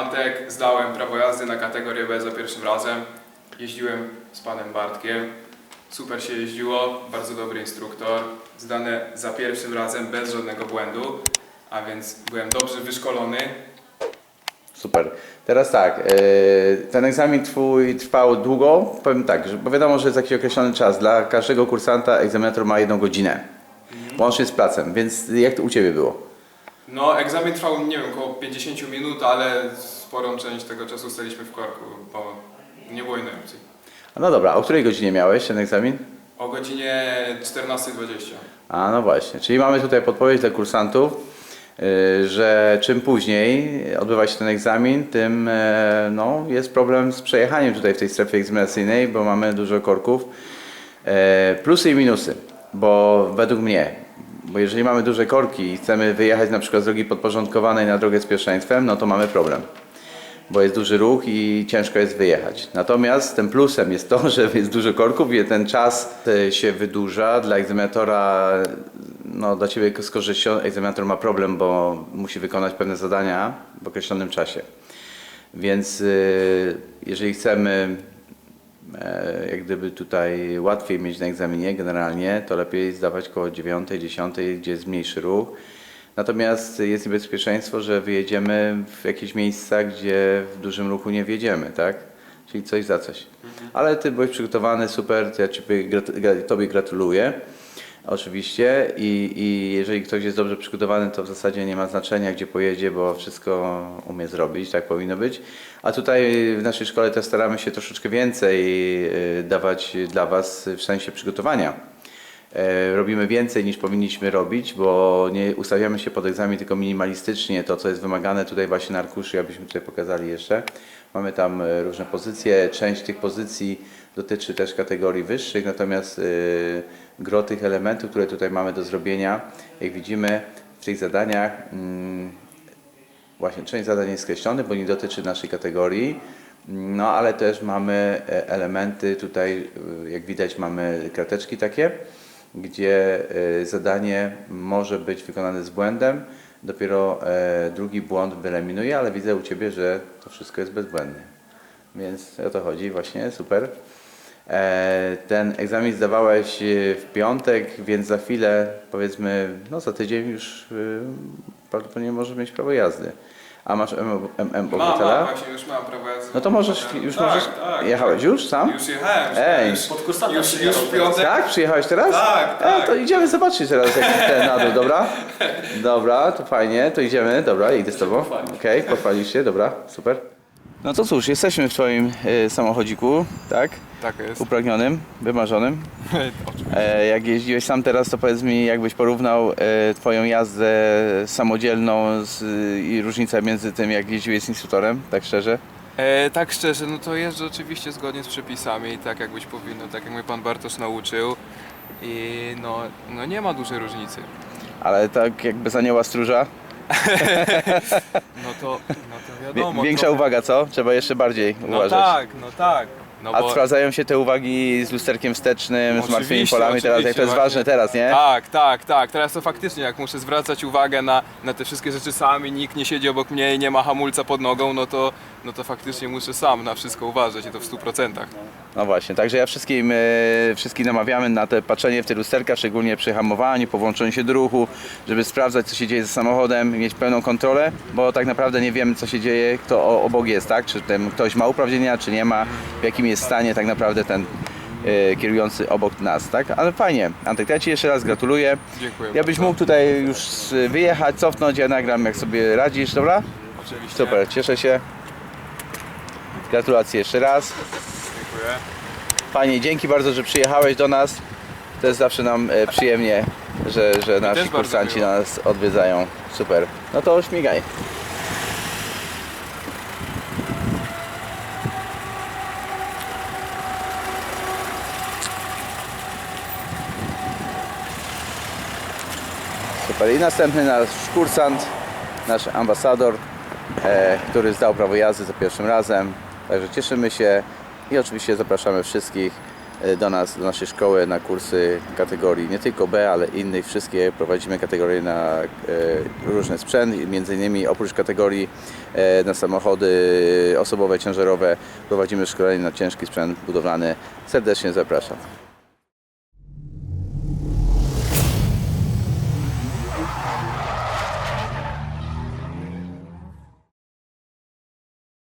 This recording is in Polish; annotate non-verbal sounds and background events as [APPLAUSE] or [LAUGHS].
Antek, zdałem prawo jazdy na kategorię B za pierwszym razem. Jeździłem z panem Bartkiem. Super się jeździło, bardzo dobry instruktor. Zdane za pierwszym razem bez żadnego błędu, a więc byłem dobrze wyszkolony. Super. Teraz tak, e, ten egzamin Twój trwał długo? Powiem tak, że, bo wiadomo, że jest jakiś określony czas. Dla każdego kursanta egzaminator ma jedną godzinę, łącznie z placem, więc jak to u Ciebie było? No, egzamin trwał, nie wiem, około 50 minut, ale sporą część tego czasu staliśmy w korku, bo nie było innej opcji. No dobra, o której godzinie miałeś ten egzamin? O godzinie 14.20. A no właśnie, czyli mamy tutaj podpowiedź dla kursantów, y, że czym później odbywa się ten egzamin, tym e, no, jest problem z przejechaniem tutaj w tej strefie egzaminacyjnej, bo mamy dużo korków. E, Plusy i minusy, bo według mnie, bo jeżeli mamy duże korki i chcemy wyjechać na przykład z drogi podporządkowanej na drogę z pierwszeństwem, no to mamy problem bo jest duży ruch i ciężko jest wyjechać. Natomiast tym plusem jest to, [LAUGHS] że jest dużo korków i ten czas e, się wydłuża. Dla egzaminatora, no dla Ciebie z korzyścią, egzaminator ma problem, bo musi wykonać pewne zadania w określonym czasie. Więc e, jeżeli chcemy jak gdyby tutaj łatwiej mieć na egzaminie generalnie, to lepiej zdawać koło 9, 10, gdzie jest mniejszy ruch. Natomiast jest niebezpieczeństwo, że wyjedziemy w jakieś miejsca, gdzie w dużym ruchu nie wjedziemy, tak? Czyli coś za coś. Ale Ty byłeś przygotowany, super, to ja Tobie gratuluję. Oczywiście I, i jeżeli ktoś jest dobrze przygotowany, to w zasadzie nie ma znaczenia, gdzie pojedzie, bo wszystko umie zrobić, tak powinno być. A tutaj w naszej szkole też staramy się troszeczkę więcej y, dawać dla Was w sensie przygotowania. E, robimy więcej niż powinniśmy robić, bo nie ustawiamy się pod egzamin tylko minimalistycznie, to co jest wymagane tutaj właśnie na arkuszu, abyśmy tutaj pokazali jeszcze. Mamy tam e, różne pozycje, część tych pozycji dotyczy też kategorii wyższych, natomiast e, gro tych elementów, które tutaj mamy do zrobienia, jak widzimy w tych zadaniach, mm, Właśnie, część zadań jest skreślony, bo nie dotyczy naszej kategorii. No, ale też mamy elementy tutaj, jak widać, mamy krateczki takie, gdzie e, zadanie może być wykonane z błędem. Dopiero e, drugi błąd wyeliminuje, ale widzę u Ciebie, że to wszystko jest bezbłędne. Więc o to chodzi, właśnie, super. E, Ten egzamin zdawałeś w piątek, więc za chwilę, powiedzmy, no za tydzień już prawdopodobnie możesz mieć prawo jazdy. A masz M- M- M Mam, obywatela? mam, właśnie już mam prawo jazdy. No to możesz, już tak, możesz. Tak, Jechałeś już sam? Już jechałem. Ej. Pod kursanta już, już w piątek. Tak? Przyjechałeś teraz? Tak, E, tak. to idziemy zobaczyć teraz jak ten na dół, dobra? [LAUGHS] Dobra, to fajnie, to idziemy, dobra, idę z tobą. Okej, pochwalisz się, dobra, super. No to cóż, jesteśmy w twoim e, samochodziku, tak? Tak jest. Upragnionym, wymarzonym. [LAUGHS] Oczywiście. E, jak jeździłeś sam teraz, to powiedz mi, jakbyś porównał e, twoją jazdę samodzielną z, i różnicę między tym, jak jeździłeś z instruktorem, tak szczerze? E, tak szczerze, no to jeżdżę oczywiście zgodnie z przepisami, tak jak być powinno, tak jak mnie pan Bartosz nauczył. I no, no nie ma dużej różnicy. Ale tak jak bez anioła stróża? [LAUGHS] No to, no to Wie, wiadomo. większa trochę- uwaga, co? Trzeba jeszcze bardziej No uważać. tak, no tak. No A bo, sprawdzają się te uwagi z lusterkiem wstecznym, z Oczywiście, martwymi polami teraz, jak to jest oczywiście, ważne teraz, nie? tak, tak, tak. Teraz to faktycznie, jak muszę zwracać uwagę na, na te wszystkie rzeczy sami, nikt nie siedzi obok mnie i nie ma hamulca pod nogą, no to, no to faktycznie muszę sam na wszystko uważać i to w 100%. No właśnie, także ja wszystkim, e, wszystkich namawiamy na te patrzenie w te lusterka, szczególnie przy hamowaniu, po włączeniu się do ruchu, żeby sprawdzać co się dzieje ze samochodem, mieć pełną kontrolę, bo tak naprawdę nie wiemy co się dzieje, kto o- obok jest, tak? Czy ten ktoś ma uprawnienia, czy nie ma, w jakim jest stanie tak naprawdę ten e, kierujący obok nas, tak? Ale fajnie, Antek, ja Ci jeszcze raz gratuluję. Dziękuję Ja byś mógł tutaj już e, wyjechać, cofnąć, ja nagram jak sobie radzisz, dobra? Oczywiście. Super, cieszę się. Gratulacje jeszcze raz. Dziękuję. Panie, dzięki bardzo, że przyjechałeś do nas. To jest zawsze nam e, przyjemnie, że, że nasi bardzo kursanci miło. nas odwiedzają. Super. No to śmigaj. Super. I następny nasz kursant, nasz ambasador, e, który zdał prawo jazdy za pierwszym razem. Także cieszymy się i oczywiście zapraszamy wszystkich e, do nas, do naszej szkoły na kursy kategorii nie tylko B, ale innych. Wszystkie prowadzimy kategorie na e, różny sprzęt, między innymi oprócz kategorii e, na samochody osobowe, ciężarowe prowadzimy szkolenie na ciężki sprzęt budowlany. Serdecznie zapraszam.